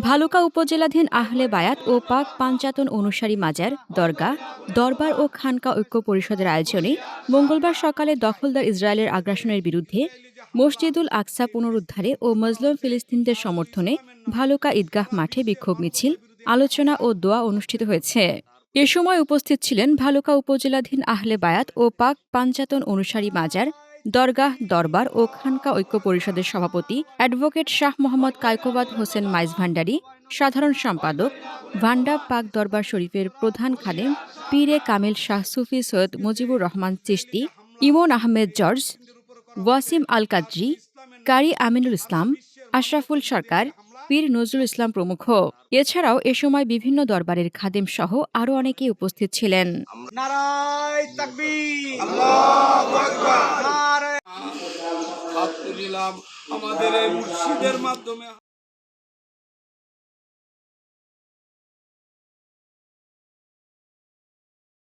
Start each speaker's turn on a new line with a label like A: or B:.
A: ভালুকা উপজেলাধীন আহলে বায়াত ও পাক পাঞ্চাতন অনুসারী মাজার দরগা দরবার ও খানকা ঐক্য পরিষদের আয়োজনে মঙ্গলবার সকালে দখলদার ইসরায়েলের আগ্রাসনের বিরুদ্ধে মসজিদুল আকসা পুনরুদ্ধারে ও মজলুম ফিলিস্তিনদের সমর্থনে ভালুকা ঈদগাহ মাঠে বিক্ষোভ মিছিল আলোচনা ও দোয়া অনুষ্ঠিত হয়েছে। এ সময় উপস্থিত ছিলেন ভালুকা উপজেলাধীন আহলে বায়াত ও পাক পাঞ্চাতন অনুসারী মাজার দরগাহ, দরবার ও খানকা ঐক্য পরিষদের সভাপতি অ্যাডভোকেট শাহ মোহাম্মদ কায়কোবাদ হোসেন মাইজ ভান্ডারী, সাধারণ সম্পাদক ভান্ডা পাক দরবার শরীফের প্রধান খাদেম পীরে কামিল শাহ সুফি সৈয়দ মুজিবুর রহমান চিশতি, ইমন আহমেদ জর্জ, ওয়াসিম আল কাদ্রি কারি আমিনুল ইসলাম, আশরাফুল সরকার, পীর নজরুল ইসলাম প্রমুখ। এছাড়াও এ সময় বিভিন্ন দরবারের খাদেম সহ আরও অনেকে উপস্থিত ছিলেন।
B: তুলিলাম আমাদের এই মুর্শিদের মাধ্যমে।